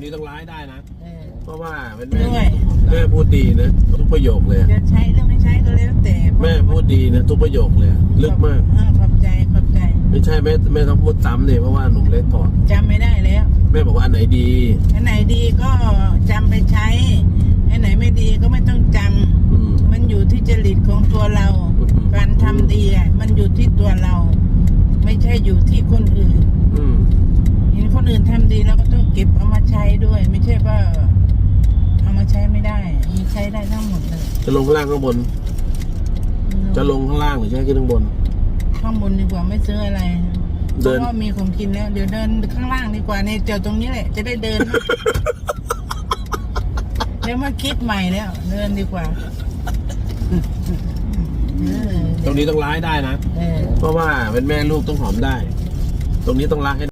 รงนี้ต้องร้ายได้นะ เออ เพราะว่าเป็นแม่ด้วย แม่พูดดีนะทุกประโยคเลยจะใช้หรือไม่ใช้ก็แล้วแต่แม่พูดดีนะทุกประโยคเลยลึกมากอ่ขอบใจขอบใจไม่ใช่แม่แม่ต้องพูดซ้ำเลยเพราะว่าหนุ่มเล็กถอดจำไม่ได้แล้ว แม่บอกว่าอันไหนดีอันไหนดีก็จำไปใช้ อันไหนไม่ดีก็ไม่ต้องจำ อืม มันอยู่ที่จริตของตัวเรา อืม การทำดีอะมันอยู่ที่ตัวเรา ไม่ใช่อยู่ที่คนอื่น อืม เห็นคนอื่นทำดี เราก็ต้องเก็บเอามาใช้ด้วย ไม่ใช่ว่าเอามาใช้ไม่ได้มันใช้ได้ทั้งหมดเลย จะลงข้างล่างข้างบน จะลงข้างล่างหรือจะให้ขึ้นข้างบน ข้างบนดีกว่าไม่ซื้ออะไรเพเดิน ราะว่ามีของกินแล้ว เดี๋ยวเดินข้างล่างดีกว่าในเจอตรงนี้แหละ จะได้เดินเดี๋ยวมาคิดใหม่แล้ว เดินดีกว่าเออตรงนี้ต้องร้ายได้นะ เออ เพราะว่าเป็นแม่ลูกต้องหอมได้ ตรงนี้ต้องรักให้